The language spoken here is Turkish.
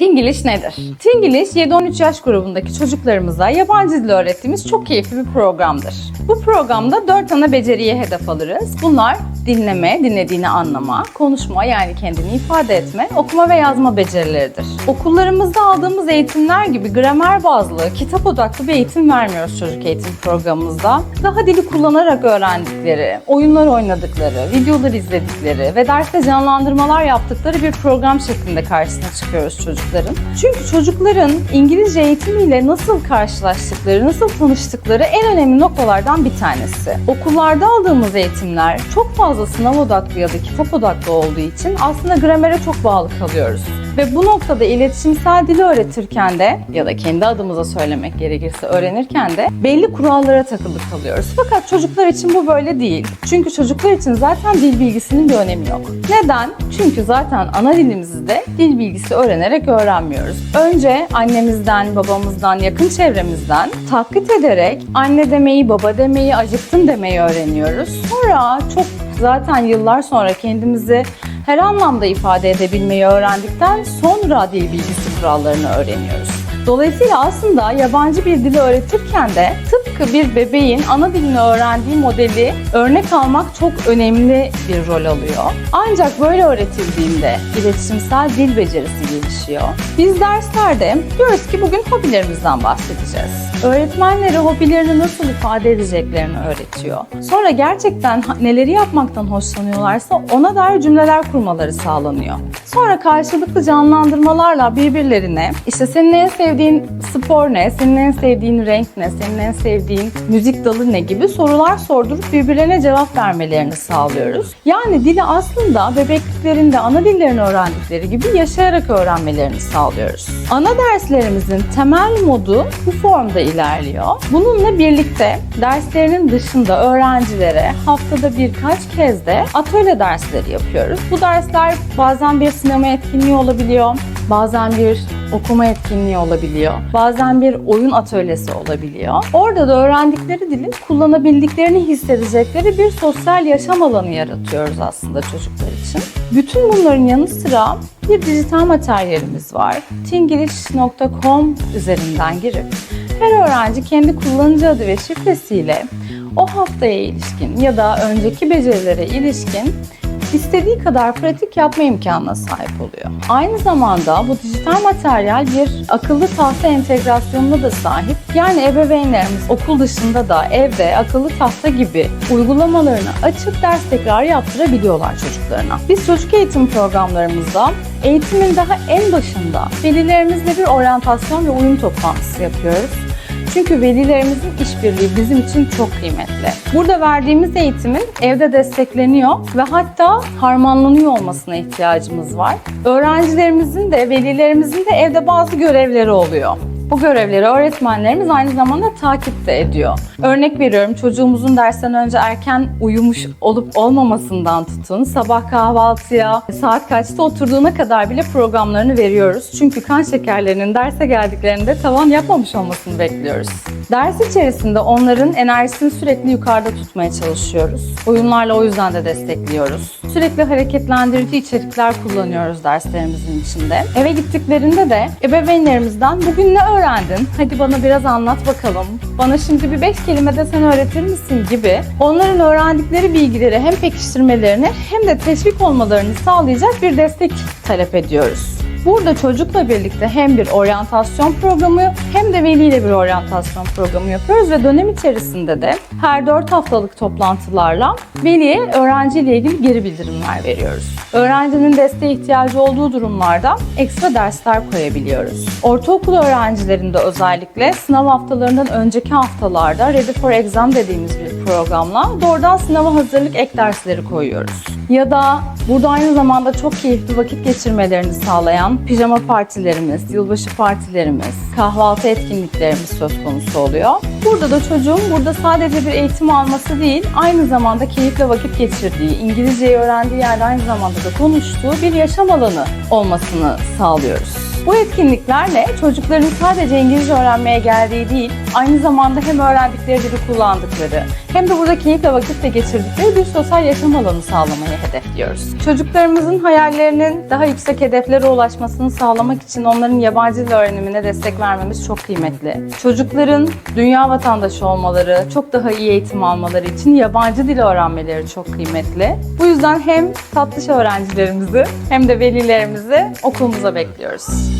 Tingilish nedir? Tingilish 7-13 yaş grubundaki çocuklarımıza yabancı dil öğrettiğimiz çok keyifli bir programdır. Bu programda 4 ana beceriye hedef alırız. Bunlar dinleme, dinlediğini anlama, konuşma yani kendini ifade etme, okuma ve yazma becerileridir. Okullarımızda aldığımız eğitimler gibi gramer bazlı, kitap odaklı bir eğitim vermiyoruz çocuk eğitim programımızda. Daha dili kullanarak öğrendikleri, oyunlar oynadıkları, videolar izledikleri ve derste canlandırmalar yaptıkları bir program şeklinde karşısına çıkıyoruz çocukların. Çünkü çocukların İngilizce eğitimiyle nasıl karşılaştıkları, nasıl tanıştıkları en önemli noktalardan bir tanesi. Okullarda aldığımız eğitimler çok fazla sınav odaklı ya da kitap odaklı olduğu için aslında gramere çok bağlı kalıyoruz. Ve bu noktada iletişimsel dili öğretirken de ya da kendi adımıza söylemek gerekirse öğrenirken de belli kurallara takılı kalıyoruz. Fakat çocuklar için bu böyle değil. Çünkü çocuklar için zaten dil bilgisinin bir önemi yok. Neden? Çünkü zaten ana dilimizi de dil bilgisi öğrenerek öğrenmiyoruz. Önce annemizden, babamızdan, yakın çevremizden taklit ederek anne demeyi, baba demeyi, acıktın demeyi öğreniyoruz. Sonra çok zaten yıllar sonra kendimizi her anlamda ifade edebilmeyi öğrendikten sonra dil bilgisi kurallarını öğreniyoruz. Dolayısıyla aslında yabancı bir dili öğretirken de tıpkı bir bebeğin ana dilini öğrendiği modeli örnek almak çok önemli bir rol alıyor. Ancak böyle öğretildiğinde iletişimsel dil becerisi gelişiyor. Biz derslerde diyoruz ki bugün hobilerimizden bahsedeceğiz. Öğretmenleri hobilerini nasıl ifade edeceklerini öğretiyor. Sonra gerçekten neleri yapmaktan hoşlanıyorlarsa ona dair cümleler kurmaları sağlanıyor. Sonra karşılıklı canlandırmalarla birbirlerine işte senin en sevdiğin spor ne, senin en sevdiğin renk ne, senin en sevdiğin müzik dalı ne gibi sorular sordurup birbirlerine cevap vermelerini sağlıyoruz. Yani dili aslında bebekliklerinde ana dillerini öğrendikleri gibi yaşayarak öğrenmelerini sağlıyoruz. Ana derslerimizin temel modu bu formda ilerliyor. Bununla birlikte derslerinin dışında öğrencilere haftada birkaç kez de atölye dersleri yapıyoruz. Bu dersler bazen bir sinema etkinliği olabiliyor, bazen bir okuma etkinliği olabiliyor. Bazen bir oyun atölyesi olabiliyor. Orada da öğrendikleri dili kullanabildiklerini hissedecekleri bir sosyal yaşam alanı yaratıyoruz aslında çocuklar için. Bütün bunların yanı sıra bir dijital materyalimiz var. tingilish.com üzerinden girip her öğrenci kendi kullanıcı adı ve şifresiyle o haftaya ilişkin ya da önceki becerilere ilişkin istediği kadar pratik yapma imkanına sahip oluyor. Aynı zamanda bu dijital materyal bir akıllı tahta entegrasyonuna da sahip. Yani ebeveynlerimiz okul dışında da evde akıllı tahta gibi uygulamalarını açıp ders tekrarı yaptırabiliyorlar çocuklarına. Biz çocuk eğitim programlarımızda eğitimin daha en başında velilerimizle bir oryantasyon ve uyum toplantısı yapıyoruz. Çünkü velilerimizin işbirliği bizim için çok kıymetli. Burada verdiğimiz eğitimin evde destekleniyor ve hatta harmanlanıyor olmasına ihtiyacımız var. Öğrencilerimizin de velilerimizin de evde bazı görevleri oluyor. Bu görevleri öğretmenlerimiz aynı zamanda takip de ediyor. Örnek veriyorum çocuğumuzun dersten önce erken uyumuş olup olmamasından tutun, sabah kahvaltıya, saat kaçta oturduğuna kadar bile programlarını veriyoruz. Çünkü kan şekerlerinin derse geldiklerinde tavan yapmamış olmasını bekliyoruz. Ders içerisinde onların enerjisini sürekli yukarıda tutmaya çalışıyoruz. Oyunlarla o yüzden de destekliyoruz. Sürekli hareketlendirici içerikler kullanıyoruz derslerimizin içinde. Eve gittiklerinde de ebeveynlerimizden bugün ne öğrendin? Hadi bana biraz anlat bakalım. Bana şimdi bir beş kelime de sen öğretir misin gibi onların öğrendikleri bilgileri hem pekiştirmelerini hem de teşvik olmalarını sağlayacak bir destek talep ediyoruz. Burada çocukla birlikte hem bir oryantasyon programı hem de veliyle bir oryantasyon programı yapıyoruz ve dönem içerisinde de her 4 haftalık toplantılarla veliye öğrenciyle ilgili geri bildirimler veriyoruz. Öğrencinin desteğe ihtiyacı olduğu durumlarda ekstra dersler koyabiliyoruz. Ortaokul öğrencilerinde özellikle sınav haftalarından önceki haftalarda Ready for Exam dediğimiz bir programla doğrudan sınava hazırlık ek dersleri koyuyoruz. Ya da burada aynı zamanda çok keyifli vakit geçirmelerini sağlayan pijama partilerimiz, yılbaşı partilerimiz, kahvaltı etkinliklerimiz söz konusu oluyor. Burada da çocuğun burada sadece bir eğitim alması değil, aynı zamanda keyifle vakit geçirdiği, İngilizceyi öğrendiği yerde aynı zamanda da konuştuğu bir yaşam alanı olmasını sağlıyoruz. Bu etkinliklerle çocukların sadece İngilizce öğrenmeye geldiği değil, aynı zamanda hem öğrendikleri dili kullandıkları, hem de burada keyifle vakitle geçirdikleri bir sosyal yaşam alanı sağlamayı hedefliyoruz. Çocuklarımızın hayallerinin daha yüksek hedeflere ulaşmasını sağlamak için onların yabancı dil öğrenimine destek vermemiz çok kıymetli. Çocukların dünya vatandaşı olmaları, çok daha iyi eğitim almaları için yabancı dil öğrenmeleri çok kıymetli. Bu yüzden hem tatlış öğrencilerimizi hem de velilerimizi okulumuza bekliyoruz.